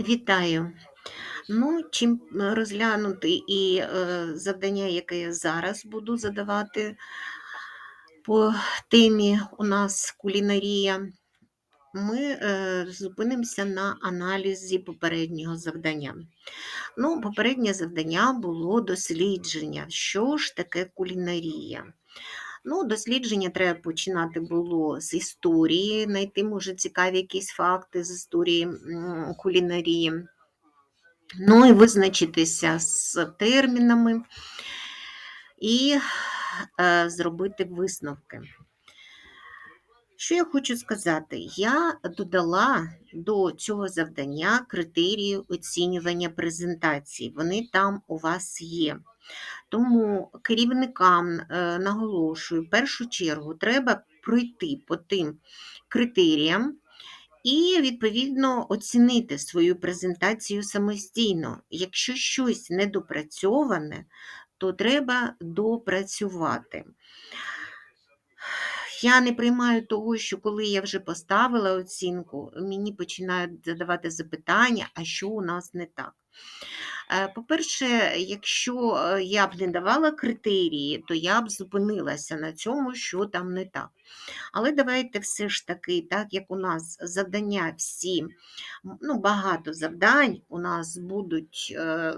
Вітаю! Ну, чим е, розглянути і е, завдання, яке я зараз буду задавати по темі у нас кулінарія, ми е, зупинимося на аналізі попереднього завдання. Ну, Попереднє завдання було дослідження, що ж таке кулінарія. Ну, Дослідження треба починати було з історії, знайти, може, цікаві якісь факти з історії кулінарії. Ну і визначитися з термінами і е, зробити висновки. Що я хочу сказати? Я додала до цього завдання критерії оцінювання презентації. Вони там у вас є. Тому керівникам е, наголошую, в першу чергу треба пройти по тим критеріям, і, відповідно, оцінити свою презентацію самостійно. Якщо щось недопрацьоване, то треба допрацювати. Я не приймаю того, що коли я вже поставила оцінку, мені починають задавати запитання, а що у нас не так. Е, по-перше, якщо е, я б не давала критерії, то я б зупинилася на цьому, що там не так. Але давайте все ж таки, так як у нас завдання всі, ну, багато завдань у нас будуть е,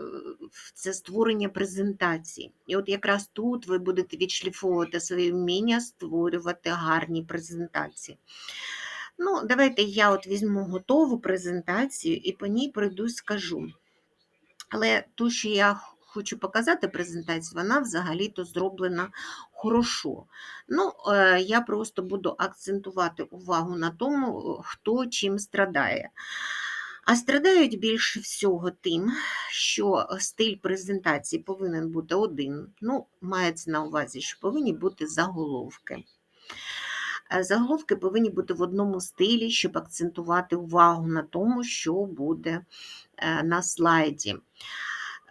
це створення презентації. І от якраз тут ви будете відшліфовувати своє вміння створювати гарні презентації. Ну, Давайте я от візьму готову презентацію і по ній пройду скажу. Але ту, що я хочу показати презентацію, вона взагалі-то зроблена хорошо. Ну, е, Я просто буду акцентувати увагу на тому, хто чим страдає. А страдають більше всього тим, що стиль презентації повинен бути один. Ну, мається на увазі, що повинні бути заголовки. Е, заголовки повинні бути в одному стилі, щоб акцентувати увагу на тому, що буде е, на слайді.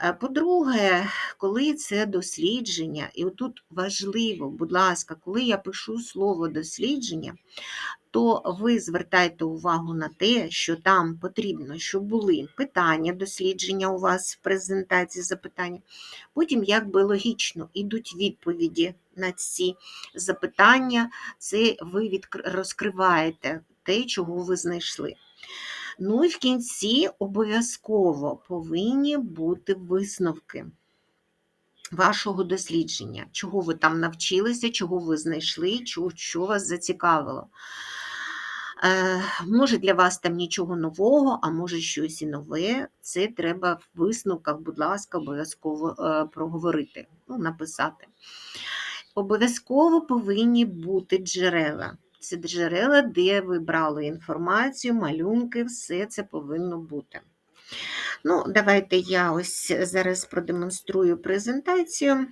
Е, по-друге, коли це дослідження, і отут важливо, будь ласка, коли я пишу слово дослідження, то ви звертайте увагу на те, що там потрібно, щоб були питання дослідження у вас в презентації запитання. Потім, якби логічно, йдуть відповіді на ці запитання, це ви розкриваєте те, чого ви знайшли. Ну і в кінці обов'язково повинні бути висновки вашого дослідження, чого ви там навчилися, чого ви знайшли, що вас зацікавило. Е, Може, для вас там нічого нового, а може щось і нове. Це треба в висновках, будь ласка, обов'язково е, проговорити, ну, написати. Обов'язково повинні бути джерела. Це джерела, де ви брали інформацію, малюнки, все це повинно бути. Ну, Давайте я ось зараз продемонструю презентацію.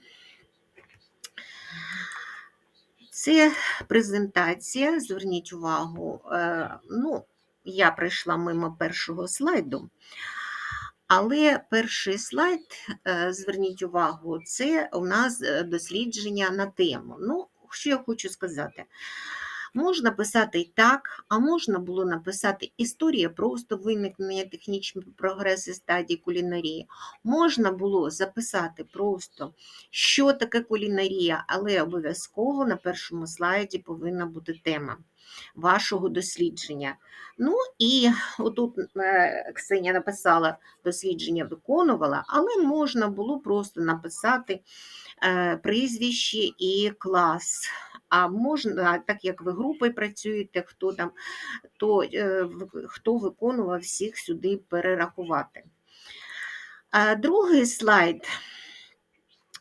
Це презентація, зверніть увагу, е, ну, я пройшла мимо першого слайду, але перший слайд, е, зверніть увагу, це у нас е, дослідження на тему. Ну, що я хочу сказати? Можна писати і так, а можна було написати історія просто виникнення технічного прогресу стадії кулінарії. Можна було записати просто, що таке кулінарія, але обов'язково на першому слайді повинна бути тема вашого дослідження. Ну і отут е, Ксенія написала, дослідження виконувала, але можна було просто написати е, прізвище і клас. А можна, так як ви групою працюєте, хто там, то е, хто виконував всіх сюди перерахувати. Другий слайд,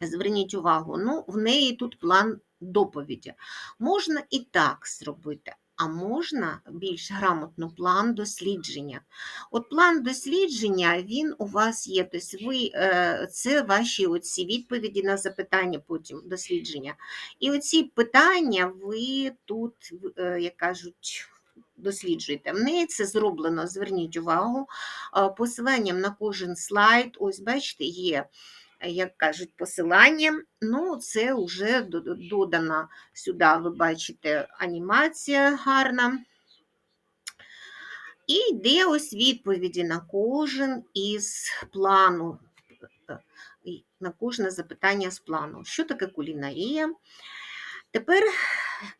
зверніть увагу, ну, в неї тут план доповіді. Можна і так зробити, а можна більш грамотно план дослідження. От план дослідження, він у вас є, тобто ви, е, це ваші оці відповіді на запитання потім дослідження. І оці питання ви тут, е, як кажуть, досліджуєте. В неї це зроблено, зверніть увагу, е, посиланням на кожен слайд, ось, бачите, є як кажуть, посилання. Ну, це вже додана сюди, ви бачите, анімація гарна. І йде ось відповіді на кожен із плану, е, на кожне запитання з плану. Що таке кулінарія? Тепер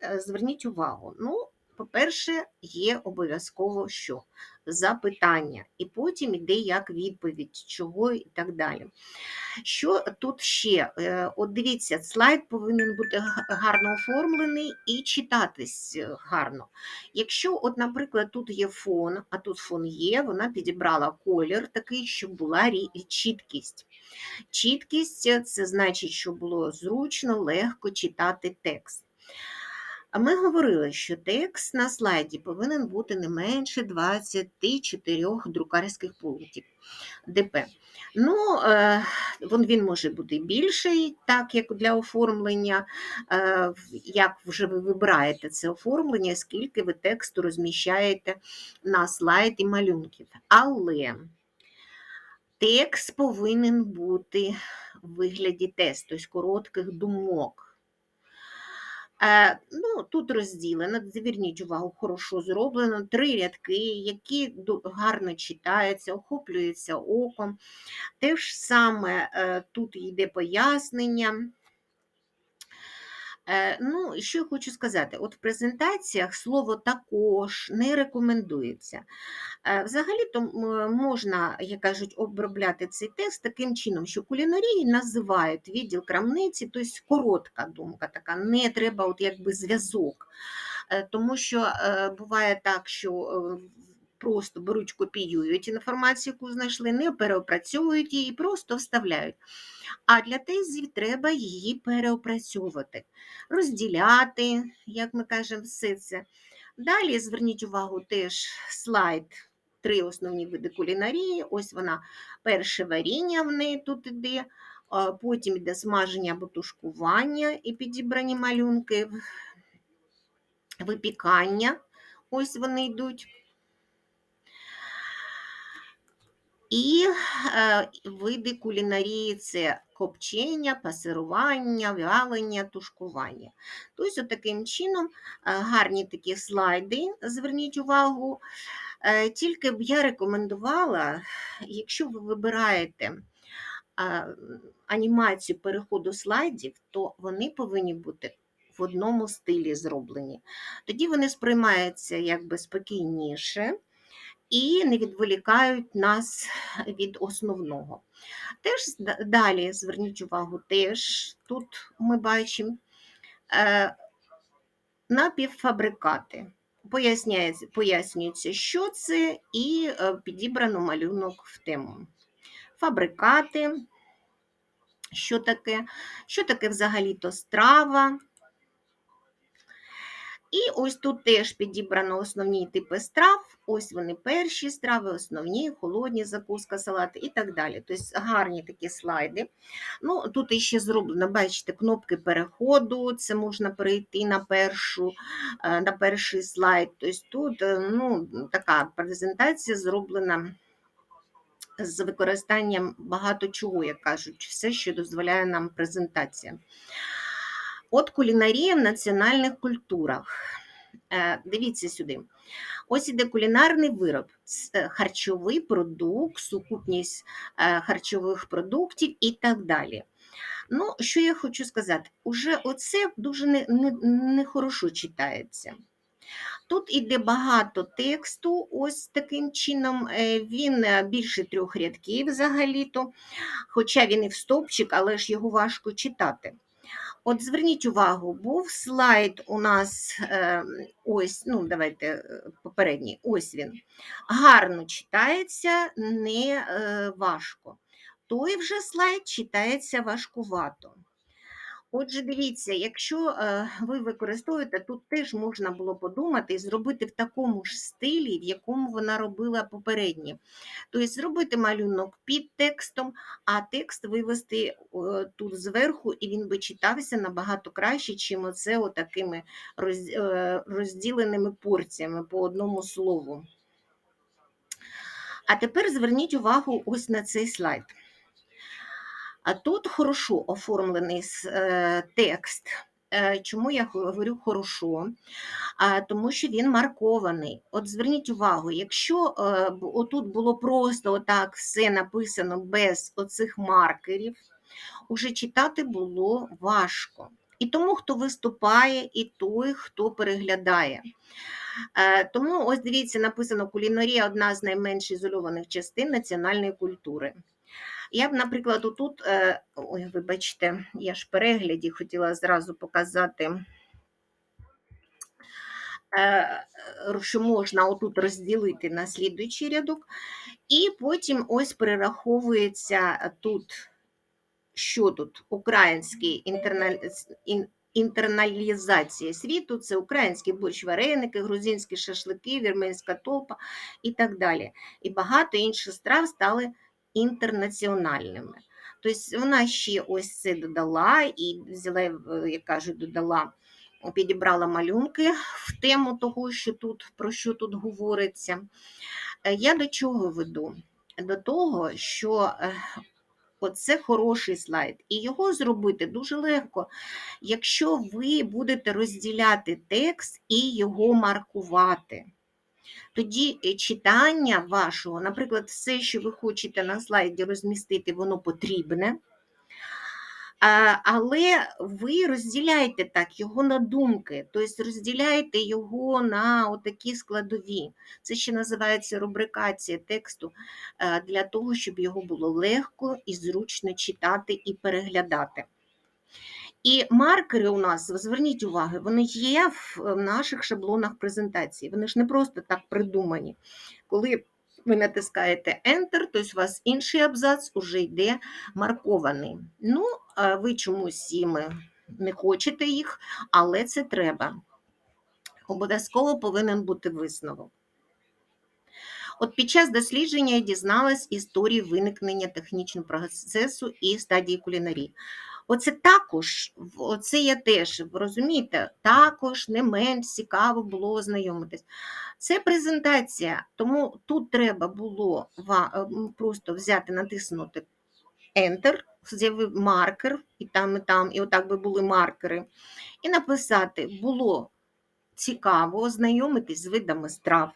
е, зверніть увагу. Ну, по-перше, є обов'язково що? Запитання, і потім йде як відповідь, чого і так далі. Що тут ще? Е, От дивіться, слайд повинен бути гарно оформлений і читатись е, гарно. Якщо, от, наприклад, тут є фон, а тут фон є, вона підібрала колір такий, щоб була чіткість. Чіткість е, це значить, що було зручно, легко читати текст. А ми говорили, що текст на слайді повинен бути не менше 24 друкарських пунктів ДП. Ну, е, він, може бути більший, так як для оформлення, е, як вже ви вибираєте це оформлення, скільки ви тексту розміщаєте на слайді малюнків. Але текст повинен бути в вигляді тесту, тобто коротких думок. Е, ну, тут розділено, зверніть увагу, хорошо зроблено, три рядки, які гарно читаються, охоплюються оком. Те ж саме е, тут йде пояснення. Е, Ну, що я хочу сказати, от в презентаціях слово також не рекомендується. Е, Взагалі-то можна, як кажуть, обробляти цей текст таким чином, що кулінарії називають відділ крамниці, тобто коротка думка така, не треба от якби зв'язок. Е, Тому що е, буває так, що е, просто беруть, копіюють інформацію, яку знайшли, не переопрацьовують її, просто вставляють. А для тезів треба її переопрацьовувати, розділяти, як ми кажемо, все це. Далі зверніть увагу теж слайд. Три основні види кулінарії. Ось вона, перше варіння в неї тут іде, потім йде смаження або тушкування і підібрані малюнки, випікання. Ось вони йдуть. І е, види кулінарії це копчення, пасирування, вялення, тушкування. Тобто, таким чином, е, гарні такі слайди, зверніть увагу. Е, Тільки б я рекомендувала, якщо ви вибираєте а, анімацію переходу слайдів, то вони повинні бути в одному стилі зроблені. Тоді вони сприймаються якби спокійніше і не відволікають нас від основного. Теж далі зверніть увагу, теж тут ми бачимо е, напівфабрикати. Поясняється, пояснюється, що це, і е, підібрано малюнок в тему. Фабрикати, що таке, що таке взагалі-то страва. І ось тут теж підібрано основні типи страв. Ось вони перші страви, основні, холодні закуска, салати і так далі. Тобто гарні такі слайди. Ну, Тут іще зроблено, бачите, кнопки переходу, це можна перейти на першу, е, на перший слайд. Тобто тут е, ну, така презентація зроблена з використанням багато чого, як кажуть, все, що дозволяє нам презентація. От кулінарія в національних культурах. Е, Дивіться сюди. Ось іде кулінарний вироб, харчовий продукт, сукупність е, харчових продуктів і так далі. Ну, що я хочу сказати, уже оце дуже не, не, не читається. Тут іде багато тексту, ось таким чином. е, Він е, більше трьох рядків взагалі-то, хоча він і в стовпчик, але ж його важко читати. От зверніть увагу, був слайд у нас е, ось, ну давайте е, попередній, ось він. Гарно читається, не е, важко. Той вже слайд читається важкувато. Отже, дивіться, якщо е, ви використовуєте, тут теж можна було подумати і зробити в такому ж стилі, в якому вона робила попередні. Тобто зробити малюнок під текстом, а текст вивести е, тут зверху, і він би читався набагато краще, чим оце отакими е, розділеними порціями по одному слову. А тепер зверніть увагу ось на цей слайд. А тут хорошо оформлений е, текст. Е, Чому я говорю хорошо? Тому що він маркований. От зверніть увагу, якщо е, отут було просто отак все написано без оцих маркерів, уже читати було важко. І тому, хто виступає, і той, хто переглядає. Тому ось дивіться, написано кулінарія одна з найменш ізольованих частин національної культури. Я б, наприклад, отут, е, ой, вибачте, я ж в перегляді хотіла зразу показати, е, що можна отут розділити на слідуючий рядок, і потім ось перераховується тут, що тут український інтерналь... інтерналізація світу, це українські борщ вареники, грузинські шашлики, вірменська толпа і так далі. І багато інших страв стали інтернаціональними. Тобто вона ще ось це додала і взяла, е, як кажуть, додала, підібрала малюнки в тему того, що тут, про що тут говориться. Е, Я до чого веду? До того, що е, Оце хороший слайд, і його зробити дуже легко, якщо ви будете розділяти текст і його маркувати. Тоді е, читання вашого, наприклад, все, що ви хочете на слайді розмістити, воно потрібне. Але ви розділяєте так його на думки, тобто розділяєте його на такі складові. Це ще називається рубрикація тексту е, для того, щоб його було легко і зручно читати і переглядати. І маркери у нас, зверніть увагу, вони є в наших шаблонах презентації. Вони ж не просто так придумані. Коли ви натискаєте Enter, тобто у вас інший абзац вже йде маркований. Ну, ви чомусь їм не хочете їх, але це треба. Обов'язково повинен бути висновок. От під час дослідження я дізналась історії виникнення технічного процесу і стадії кулінарії. Оце також, оце я теж, розумієте, також не менш цікаво було ознайомитись. Це презентація, тому тут треба було просто взяти, натиснути Enter, з'явив маркер, і там, і там, і отак би були маркери, і написати було цікаво ознайомитись з видами страв.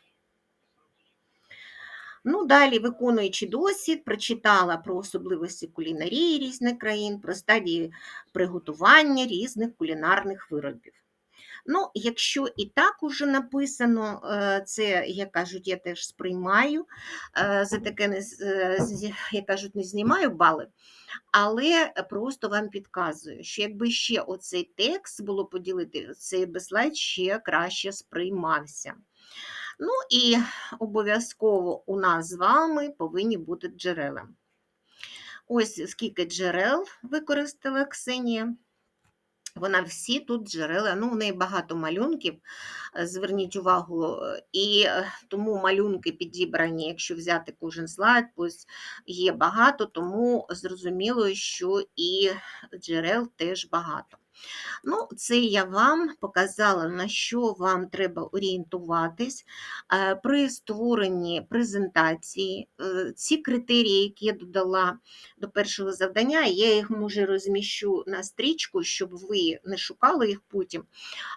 Ну, далі, виконуючи досвід, прочитала про особливості кулінарії різних країн, про стадії приготування різних кулінарних виробів. Ну, якщо і так уже написано, е, це, як кажуть, я теж сприймаю, е, за таке не, е, як кажуть, не знімаю бали, але просто вам підказую, що якби ще оцей текст було поділити, цей би слайд ще краще сприймався. Ну і обов'язково у нас з вами повинні бути джерела. Ось скільки джерел використала Ксенія. Вона всі тут джерела, ну, в неї багато малюнків, е, зверніть увагу, і е, тому малюнки підібрані, якщо взяти кожен слайд, ось є багато, тому зрозуміло, що і джерел теж багато. Ну, це я вам показала, на що вам треба орієнтуватись е, при створенні презентації. Е, Ці критерії, які я додала до першого завдання, я їх може розміщу на стрічку, щоб ви не шукали їх потім,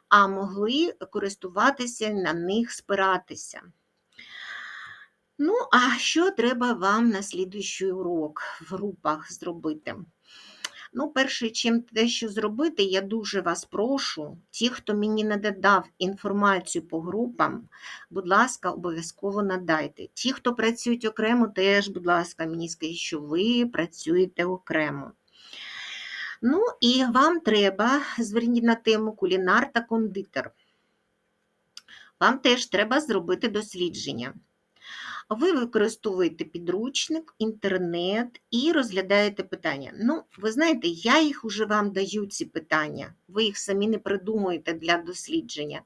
а могли користуватися на них спиратися. Ну, а що треба вам на слідуючий урок в групах зробити? Ну, перше, чим те, що зробити, я дуже вас прошу, ті, хто мені не додав інформацію по групам, будь ласка, обов'язково надайте. Ті, хто працюють окремо, теж, будь ласка, мені скажіть, що ви працюєте окремо. Ну, і вам треба, зверніть на тему кулінар та кондитер. Вам теж треба зробити дослідження. Ви використовуєте підручник, інтернет і розглядаєте питання. Ну, ви знаєте, я їх уже вам даю, ці питання, ви їх самі не придумуєте для дослідження.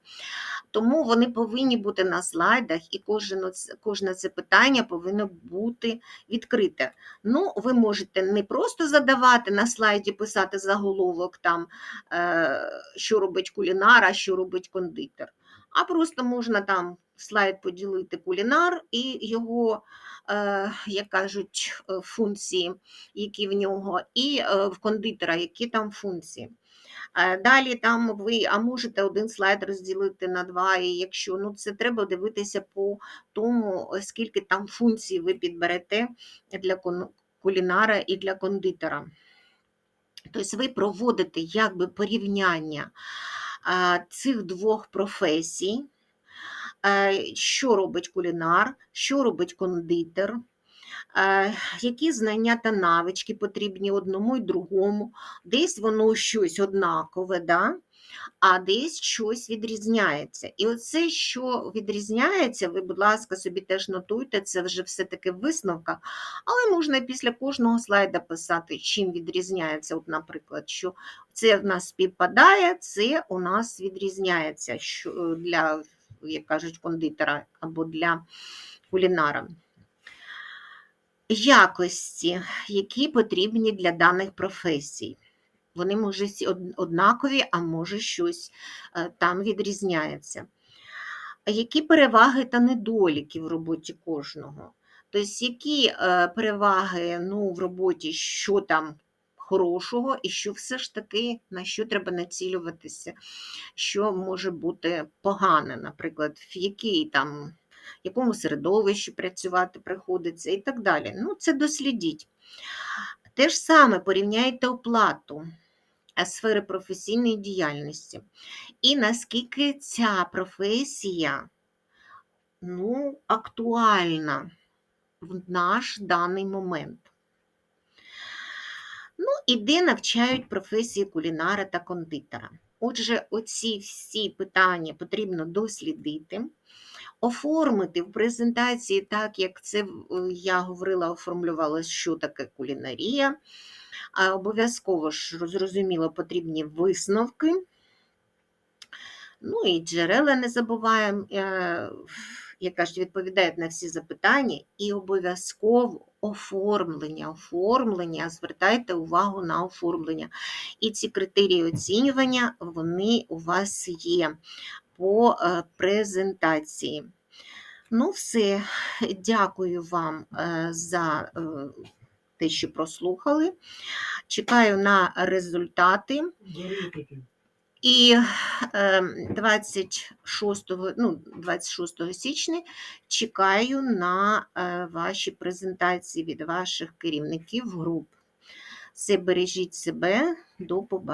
Тому вони повинні бути на слайдах, і кожне, кожне це питання повинно бути відкрите. Ну, ви можете не просто задавати на слайді, писати заголовок, там, е, що робить кулінар, а що робить кондитер. А просто можна там слайд поділити кулінар і його, е, як кажуть, е, функції, які в нього, і е, в кондитера, які там функції. Далі там ви, а можете один слайд розділити на два, і якщо ну це треба дивитися по тому, скільки там функцій ви підберете для кулінара і для кондитера. Тобто ви проводите якби порівняння цих двох професій, е, що робить кулінар, що робить кондитер, е, які знання та навички потрібні одному і другому, десь воно щось однакове, да? А десь щось відрізняється. І оце, що відрізняється, ви, будь ласка, собі теж нотуйте, це вже все-таки висновка, але можна після кожного слайда писати, чим відрізняється. От, наприклад, що це в нас співпадає, це у нас відрізняється що е, для, як кажуть, кондитера або для кулінара. Якості, які потрібні для даних професій. Вони всі однакові, а може щось е, там відрізняється. Які переваги та недоліки в роботі кожного? Тобто, які е, переваги ну, в роботі, що там хорошого, і що все ж таки на що треба націлюватися, що може бути погане, наприклад, в якій там, якому середовищі працювати приходиться і так далі. Ну, це дослідіть. Те ж саме порівняйте оплату сфери професійної діяльності. І наскільки ця професія ну, актуальна в наш даний момент. Ну, і де навчають професії кулінара та кондитера. Отже, оці всі питання потрібно дослідити, оформити в презентації, так як це е, я говорила, оформлювала, що таке кулінарія. Обов'язково ж зрозуміло потрібні висновки. Ну і джерела не забуваємо, е, яка ж відповідають на всі запитання, і обов'язково оформлення. Оформлення, звертайте увагу на оформлення. І ці критерії оцінювання, вони у вас є по е, презентації. Ну, все, дякую вам е, за те, що прослухали. Чекаю на результати. І е, 26, ну, 26 січня чекаю на е, ваші презентації від ваших керівників груп. Все бережіть себе, до побачення.